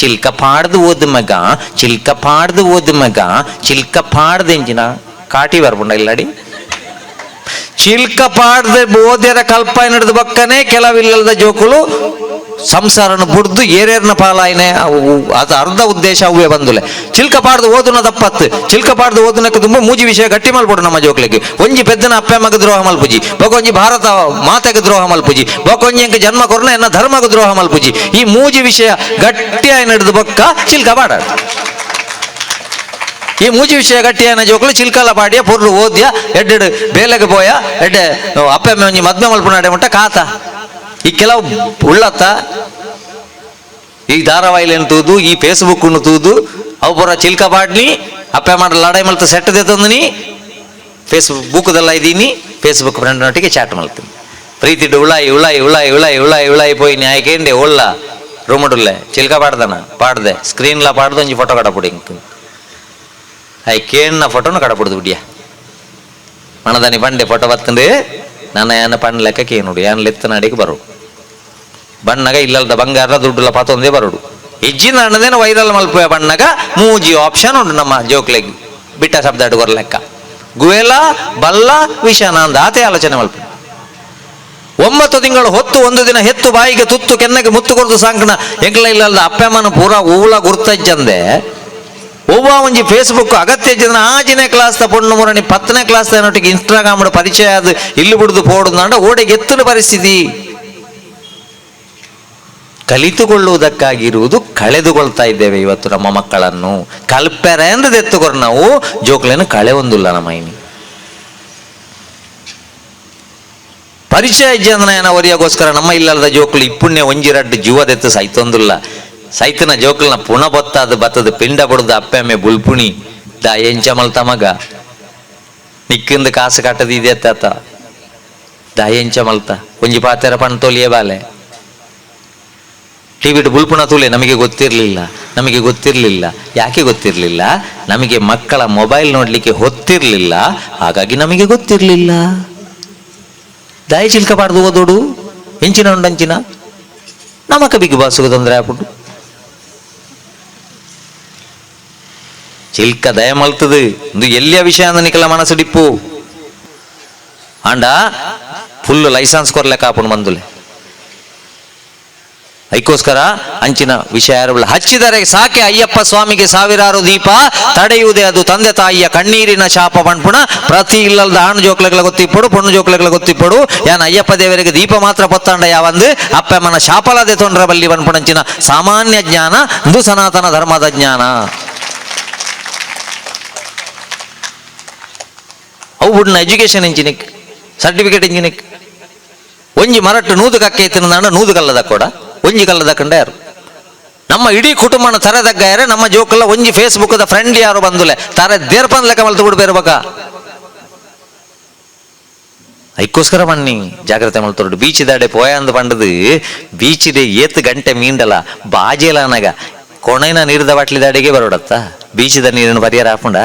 ಚಿಲ್ಕ ಪಾಡ್ದು ಓದ್ ಮಗ, ಚಿಲ್ಕ ಪಾಡ್ದು ಓದ್ ಮಗ, ಚಿಲ್ಕ ಪಾಡ್ದು ಎಂಜಿನ ಕಾಟಿ ಬರ್ಬಂಡ ಇಲ್ಲಡಿ? ಚಿಲ್ಕ ಪಾಡ್ದೆ ಓದ್ಯರ ಕಲ್ಪ ನಡೆದು ಬಕ್ಕನೆ, ಕೆಲವಿಲ್ಲದ ಜೋಕುಲು ಸಂಸಾರನ ಬುಡ್ದು ಏರೇರ್ನ ಪಾಲಾಯ್ನೆ ಅವು ಅದು ಅರ್ಧ ಉದ್ದೇಶ ಅವೇ ಬಂದುಲೆ. ಚಿಲ್ಕ ಪಾಡ್ದು ಓದುನ ತಪ್ಪತ್ತು ಚಿಲ್ಕ ಪಾಡ್ದು ಓದುನಕ್ಕೆ ತುಂಬ ಮೂಜಿ ವಿಷಯ ಗಟ್ಟಿ ಮಲ್ಪಡು ನಮ್ಮ ಜೋಕ್ಲಿಗೆ. ಒಂಜಿ ಪೆದ್ದನ ಅಪ್ಪ ಮಗ ದ್ರೋಹ ಮಲ್ಪುಜಿ. ಬೊಕೊಂಜಿ ಭಾರತ ಮಾತೆಗೆ ದ್ರೋಹ ಮಲ್ಪುಜಿ. ಬೊಕೊಂಜಿ ಎಂಕ ಜನ್ಮ ಕೊರ್ನ, ಎನ್ನ ಧರ್ಮಗ ದ್ರೋಹ ಮಲ್ಪುಜಿ. ಈ ಮೂಜಿ ವಿಷಯ ಗಟ್ಟಿಯಾಗಿ ನಡೆದು ಬೊಕ್ಕ ಚಿಲ್ಕ ಪಾಡ ಈ ಮೂಜಿ ವಿಷಯ ಗಟ್ಟಿಯಾನ ಜೋಕ್ಲು ಚಿಲ್ಕಲ ಪಾಡಿಯ ಪುರ್ರು ಓದ್ಯ, ಎಡ್ಡೆಡು ಬೇಲೆಗೆ ಪೋಯ, ಎಡ್ಡೆ ಅಪ್ಪ ಒಂಜಿ ಮದ್ಮೆ ಮಲ್ಪುನಾಡೆ ಮುಟ್ಟ ಕಾತ. ಈ ಕೆಲವು ಉಳ್ಳತ್ತ ಈ ಧಾರಾವಾಹಿಲೇನು ತೂದು ಈ ಫೇಸ್ಬುಕ್ ತೂದು ಅವು ಬರ ಚಿಲ್ಕ ಪಾಡ್ನಿ ಅಪ್ಪ ಮಾಡ ಲಡಾಯಿ ಮಲ್ತ ಸೆಟ್ ತಂದಿನಿ ಫೇಸ್ಬುಕ್ ಬುಕ್ದೆಲ್ಲ ಇದ್ದೀನಿ ಫೇಸ್ಬುಕ್ ಫ್ರೆಂಡ್ನೊಟ್ಟಿಗೆ ಚಾಟ್ ಮಲ್ತೀನಿ ಪ್ರೀತಿಡು ಉಳಾಯಿ ಉಳಾಯಿ ಉಳಾಯಿ ಉಳಾಯಿ ಉಳಾಯಿ ಉಳಾಯಿ ಪೋಯಿ ನ್ಯಾಯಕೇಂಡೆ ಒಳ್ಳ ರೂಮಡುಲ್ಲೆ ಚಿಲ್ಕ ಪಾಡ್ದನ ಪಾಡ್ದೆ ಸ್ಕ್ರೀನ್ಲ ಪಾಡ್ದು ಒಂಜಿ ಫೋಟೋ ಕಡಪುಡಿ ಇಂಕ್ ಅಯ್ ಕೇಣ್ಣ ಫೋಟೋನು ಕಡಪುಡ್ದು ಬಿಡಿಯ ಮಣದಾನಿ ಪಂಡೆ ಫೋಟೋ ಬತ್ತಂದು ನನ್ನ ಏನ ಪಂಡ್ ಲೆಕ್ಕ ಕೇನುಡು ಏನ್ ಲೆತ್ತ ನಡಿಗೆ ಬರು ಬಣ್ಣಗ ಇಲ್ಲದ ಬಂಗಾರ ದುಡ್ಡುಲ ಪಾತೊಂದೇ ಬರುಡು. ಹೆಜ್ಜಿನ ಅಣ್ಣದೇನ ವೈರಲ್ ಮಲ್ಪ ಬಣ್ಣಗ ಮೂಜಿ ಆಪ್ಷನ್ ಉಂಡು ನಮ್ಮ ಜೋಕ್ಲೆಗ್ ಬಿಟ್ಟ ಶಬ್ದ ಅಡುಗರ ಲೆಕ್ಕ. ಗುವೆಲ, ಬಲ್ಲ, ವಿಷನ ಅಂದ ಆತೆ ಆಲೋಚನೆ ಮಲ್ಪ ಒಂಬತ್ತು ತಿಂಗಳು ಹೊತ್ತು ಒಂದು ದಿನ ಹೆತ್ತು ಬಾಯಿಗೆ ತುತ್ತು ಕೆನ್ನಗೆ ಮುತ್ತು ಕೊರದು ಸಾಂಕಣ ಎಂಕ್ಲ ಇಲ್ಲಲ್ದ ಅಪ್ಪಮ್ಮನ ಪೂರ ಊಳ ಗುರ್ತಜ್ಜಂದೆ. ಒವ್ವ ಒಂಜಿ ಫೇಸ್ಬುಕ್ ಅಗತ್ಯ ಜನ ಆಜಿನೇ ಕ್ಲಾಸ್ ಪೊಣ್ಣು ಮುರಣಿ ಪತ್ತನೇ ಕ್ಲಾಸ್ ನೊಟ್ಟಿಗೆ ಇನ್ಸ್ಟಾಗ್ರಾಮ್ ಪರಿಚಯ ಅದು ಇಲ್ಲಿ ಬಿಡುದು ಪೋಡುದು ಅಂಡ ಓಡೆಗೆ ಎತ್ತಲು ಪರಿಸ್ಥಿತಿ. ಕಲಿತುಕೊಳ್ಳುವುದಕ್ಕಾಗಿರುವುದು ಕಳೆದುಕೊಳ್ತಾ ಇದ್ದೇವೆ ಇವತ್ತು ನಮ್ಮ ಮಕ್ಕಳನ್ನು. ಕಲ್ಪೆರೆ ಅಂದ್ರೆ ಎತ್ತುಕೊರ್ ನಾವು. ಜೋಕ್ಲೇನು ಕಳೆ ಒಂದಿಲ್ಲ ನಮ್ಮ ಮೈನಿ ಪರಿಚಯ ಜನನ ಒರಿಯಾಗೋಸ್ಕರ ನಮ್ಮ ಇಲ್ಲದ ಜೋಕ್ಲು ಇಪ್ಪುಣ್ಯ ಒಂಜಿ ರಡ್ಡು ಜೀವದೆತ್ತು ಸೈತೊಂದಿಲ್ಲ ಸೈತನ ಜೋಕ್ಲನ ಪುಣ ಬತ್ತಾದ ಬತ್ತದ ಪಿಂಡ ಬಡದ ಅಪ್ಪೆಮ್ಮೆ ಬುಲ್ಪುಣಿ ದ ಎಂಚ ಮಲ್ತ ಮಗ. ನಿಕ್ಕಿಂದ ಕಾಸು ಕಟ್ಟದ ಇದೆ ತಾತ ದ ಎಂಚ ಮಲ್ತ ಒಂಜಿ ಪಾತೆರ ಪಣ ತೊಲಿಯೇ ಬಾಲೆ ಟಿವಿಟ್ ಬುಲ್ಪುಣ ತುಲೆ ನಮಗೆ ಗೊತ್ತಿರಲಿಲ್ಲ ನಮಗೆ ಗೊತ್ತಿರಲಿಲ್ಲ. ಯಾಕೆ ಗೊತ್ತಿರಲಿಲ್ಲ? ನಮಗೆ ಮಕ್ಕಳ ಮೊಬೈಲ್ ನೋಡಲಿಕ್ಕೆ ಹೊತ್ತಿರಲಿಲ್ಲ, ಹಾಗಾಗಿ ನಮಗೆ ಗೊತ್ತಿರಲಿಲ್ಲ. ದಾಯಿ ಚಿಲ್ಕಬಾರ್ದು ಓದೋಡು ಹೆಂಚಿನ ಉಂಡಂಚಿನ. ನಮಕ ಬಿಗ್ ಬಾಸ್ಗೆ ತೊಂದರೆ ಆಗ್ಬಿಟ್ಟು. ಚಿಲ್ಕ ದಯ ಮಲ್ತದು. ಇದು ಎಲ್ಲಿಯ ವಿಷಯ ಅಂದ ನಿಕಲ ಮನಸ್ಸು ಡಿಪ್ಪು? ಆಂಡ ಫುಲ್ ಲೈಸೆನ್ಸ್ ಕೊರ್ಲೆ ಕಾಪುಂಡು ಬಂದುಲೆ ಅದಕ್ಕೋಸ್ಕರ ಅಂಚಿನ ವಿಷಯ ಹಚ್ಚಿದರೆ ಸಾಕೆ ಅಯ್ಯಪ್ಪ ಸ್ವಾಮಿಗೆ ಸಾವಿರಾರು ದೀಪ. ತಡೆಯುವುದೇ ಅದು ತಂದೆ ತಾಯಿಯ ಕಣ್ಣೀರಿನ ಶಾಪ ಪಣ್ಪುಣ. ಪ್ರತಿ ಇಲ್ಲದ ಹಣ್ಣು ಜೋಕ್ಲಗಳ ಗೊತ್ತಿಪ್ಪಡು, ಪೊಣ್ಣು ಜೋಕ್ಲಗಳ ಗೊತ್ತಿಪ್ಪಡು. ಯಾನ ಅಯ್ಯಪ್ಪ ದೇವರಿಗೆ ದೀಪ ಮಾತ್ರ ಪೊತ್ತಂಡ ಯಾವಂದು? ಅಪ್ಪಮ್ಮನ ಶಾಪಲದೆ ತೊಂಡ್ರ ಬಲ್ಲಿ ಅಂಚಿನ ಸಾಮಾನ್ಯ ಜ್ಞಾನ ಇಂದು ಸನಾತನ ಧರ್ಮದ ಜ್ಞಾನ. ಅವು ಬಿಡ್ನ ಎಜುಕೇಶನ್ ಇಂಜಿನಿಕ್, ಸರ್ಟಿಫಿಕೇಟ್ ಇಂಜಿನಿಕ್. ಒಂಜಿ ಮರಟ್ಟು ನೂದು ಕಕ್ಕೆ ತಿನ್ನದಾಂಡ ನೂದು ಕಲ್ಲದ ಕೂಡ. ಒಂಜಿ ಕಲ್ಲದ ಕಂಡ ಯಾರು ನಮ್ಮ ಇಡೀ ಕುಟುಂಬನ ತರದಗ್ಗ ಯಾರೆ, ನಮ್ಮ ಜೋಕಲ್ಲ ಒಂಜಿ ಫೇಸ್ಬುಕ್ದ ಫ್ರೆಂಡ್ ಯಾರು ಬಂದುಲೆ, ತರ ದೇರ್ಪನ್ ಲೆಕ್ಕ ಮಲ್ತು ಬಿಡ್ಬೇರು ಬಕ ಅದಕ್ಕೋಸ್ಕರ ಮಣ್ಣಿ, ಜಾಗ್ರತೆ ಮಲ್ತೊರ್ಡು ಬೀಚ್ ದಾಡೆ ಪೋಯ ಅಂದ್ ಪಂಡದು ಬೀಚಿದೆ ಏತ್ ಗಂಟೆ ಮೀಂಡಲ, ಬಾಜೆಲ ಅನಗ ಕೊನೆನ ನೀರ್ದ ಬಾಟ್ಲಿದ ಅಡಿಗೆ ಬರೋಡತ್ತ. ಬೀಚದ ನೀರಿನ ಪರಿಹಾರ ಹಾಕೊಂಡ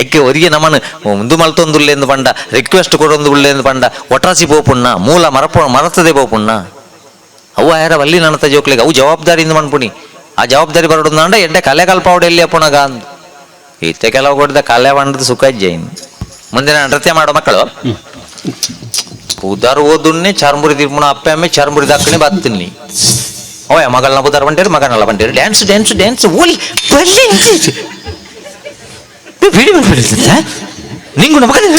ಅಕ್ಕೆ ಒರಿಗೆ ನಮ್ಮನ್ನು ಮುಂದು ಮಲ್ತೊಂದುಲ್ಲೆ ಎಂದು ಪಂಡ ರಿಕ್ವೆಸ್ಟ್ ಕೊಡೊಂದು ಉಳ್ಳೆ ಎಂದು ಪಂಡ ಒಟ್ರಾಸಿ ಪೋಪುಣ್ಣ ಮೂಲ ಮರಪ ಮರತದೆ ಪೋಪುಣ್ಣ ಅವು ಯಾರ ಅಲ್ಲಿ ನನ್ನತ ಜೋಕ್ಲಿಗೆ ಅವು ಜವಾಬ್ದಾರಿಯಿಂದ ಮನ್ಪುಣಿ. ಆ ಜವಾಬ್ದಾರಿ ಬರೋದು ನಂಡ ಎಡ್ಡೆ ಕಲೆ ಕಲ್ಪಾವಡೆ ಎಲ್ಲಿ ಅಪ್ಪಣಗ ಅಂದ್. ಇತ್ತೆ ಕೆಲವು ಕೊಡ್ದ ಕಲೆ ಬಂಡದ ಸುಖ ಜೈನ್ ಮುಂದಿನ ನೃತ್ಯ ಮಾಡೋ ಮಕ್ಕಳು. ಉದಾರ ಓದುನ್ನೇ, ಚರ್ಮುರಿ ತಿರ್ಮುಣ ಅಪ್ಪೆ ಅಮ್ಮೆ, ಚರ್ಮುರಿ ದಕ್ಕನೆ ಬತ್ತೀನಿ ಓಯ ಮಗಳನ್ನ ಬುದಾರ ಬಂಟೇರಿ, ಮಗನಲ್ಲ ಬಂಟೇರಿ. ಡ್ಯಾನ್ಸ್ ಡ್ಯಾನ್ಸ್ ಡ್ಯಾನ್ಸ್ ಓಲಿ, ಬಲ್ಲಿ. ಬಿಡಿ ಬಂದ್ಬಿಡ್ತದೆ ನಿಂಗು ಮಗನ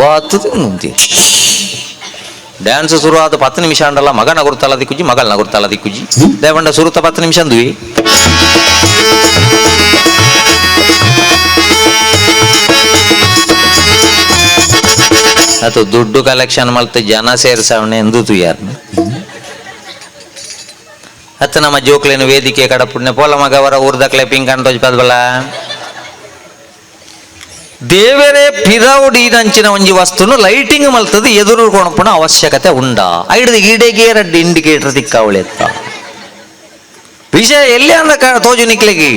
ಬಾತದು ಡ್ಯಾನ್ಸ್ ಶುರುವಾದ ಪತ್ತು ನಿಮಿಷ ಅಂಡಲ್ಲ ಮಗ ಗುರ್ತಲ್ಲ ದಿಕ್ಕುಜಿ ಮಗಳ ಗುರ್ತಲ್ಲ ದಿಕ್ಕುಜಿ ದೇವಂಡ ಸುರುತ ಪತ್ತು ನಿಮಿಷ ಅಂದ್ವಿ. ಅದು ದುಡ್ಡು ಕಲೆಕ್ಷನ್ ಮಲ್ತು ಜನ ಸೇರಿಸವಣೆ ಎಂದೂತು ಯಾರನ್ನ ಅತ್ತ ನಮ್ಮ ಜೋಕ್ಲೇನು ವೇದಿಕೆ ಕಡ ಪುಣ್ಯ ಪೋಲ ಮಗವರ ಊರ್ದಕ್ಲೆ ಪಿಂಕ್ ಅಂಟೋಜ್ ಪದ್ಬಲ ದೇವರೇ ಪಿರವುಡಿದಂಚಿನ ಒಂಜಿ ವಸ್ತುನು ಲೈಟಿಂಗ್ ಮಲ್ತದ, ಎದುರು ಕೊಣಪುಣ ಅವಶ್ಯಕತೆ ಉಂಡ. ಐಡ್ದು ರೆಡ್ ಇಂಡಿಕೇಟರ್ ದಿಕ್ಕಾವಳಿ ಎತ್ತ ವಿಷಯ ಎಲ್ಲಿ ಅಂದ ತೋಜು ನಿಕ್ಲಿಗೆ?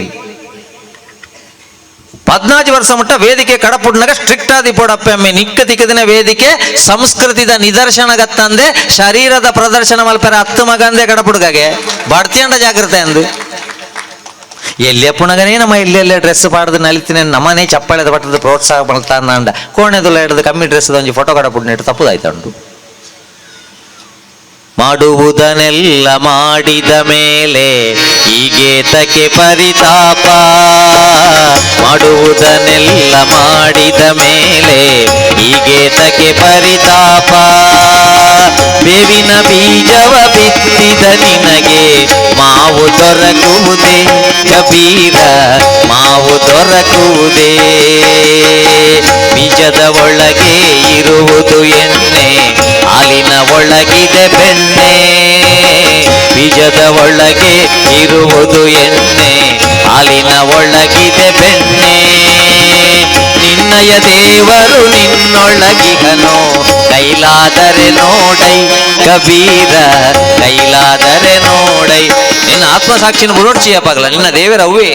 ಪದ್ನಾಜ್ ವರ್ಷ ಮುಟ್ಟ ವೇದಿಕೆ ಕಡಪುಡ್ನಾಗ ಸ್ಟ್ರಿಕ್ಟ್ ಆದಿ ಪೋಡಪ್ಪಮ್ಮೆ ನಿಕ್ಕ ತಿಕ್ಕದಿನ ವೇದಿಕೆ ಸಂಸ್ಕೃತಿದ ನಿದರ್ಶನಗತ್ತಂದೆ, ಶರೀರದ ಪ್ರದರ್ಶನ ಮಲ್ಪರ ಹತ್ತು ಮಗಂದೆ ಕಡಪುಡ್ಗಾಗೆ. ಬಡ್ತಿಯಂಡ ಜಾಗ್ರತೆ ಅಂದು. ಎಲ್ಲಿ ಪುಣಗನೇ ನಮ್ಮ ಎಲ್ಲೆಲ್ಲ ಡ್ರೆಸ್ ಪಾಡ್ದು ನಲಿತಿನ, ನಮ್ಮನೇ ಚಪ್ಪಳೆದ ಪಟ್ಟದ ಪ್ರೋತ್ಸಾಹ ಮಲ್ತಾನ ಅಂಡ ಕೋಣೆದುಲ್ಲ ಹಿಡಿದು ಕಮ್ಮಿ ಡ್ರೆಸ್ ಒಂಜಿ ಫೋಟೋ ಕಡಪುಡ್ನಿಟ್ಟು ತಪ್ಪುದಾಯ್ತಂಡು ಮಾಡುವುದನ್ನೆಲ್ಲ ಮಾಡಿದ ಮೇಲೆ ಈಗೇತಕ್ಕೆ ತಕೆ ಪರಿತಾಪ. ಮಾಡುವುದನ್ನೆಲ್ಲ ಮಾಡಿದ ಮೇಲೆ ಈಗೇತಕ್ಕೆ ತಕೆ ಪರಿತಾಪ. ಬೇವಿನ ಬೀಜವ ಬಿತ್ತಿದ ನಿನಗೆ ಮಾವು ದೊರಕುವುದೇ ಕಬೀರ, ಮಾವು ದೊರಕುವುದೇ. ಬೀಜದ ಒಳಗೆ ಇರುವುದು ಎಣ್ಣೆ, ಹಾಲಿನ ಒಳಗಿದೆ ಬೆಣ್ಣೆ. ಬೀಜದ ಒಳಗೆ ಇರುವುದು ಎಣ್ಣೆ, ಹಾಲಿನ ಒಳಗಿದೆ ಬೆಣ್ಣೆ. ನಿನ್ನಯ ದೇವರು ನಿನ್ನೊಳಗಿಗನು ಕೈಲಾದರೆ ನೋಡೈ ಕಬೀರ, ಕೈಲಾದರೆ ನೋಡೈ ನಿನ್ನ ಆತ್ಮಸಾಕ್ಷಿನ ಬುಡೋಡ್ಚಿಯ ಪಗಲ ನಿನ್ನ ದೇವರ ಅವ್ವೇ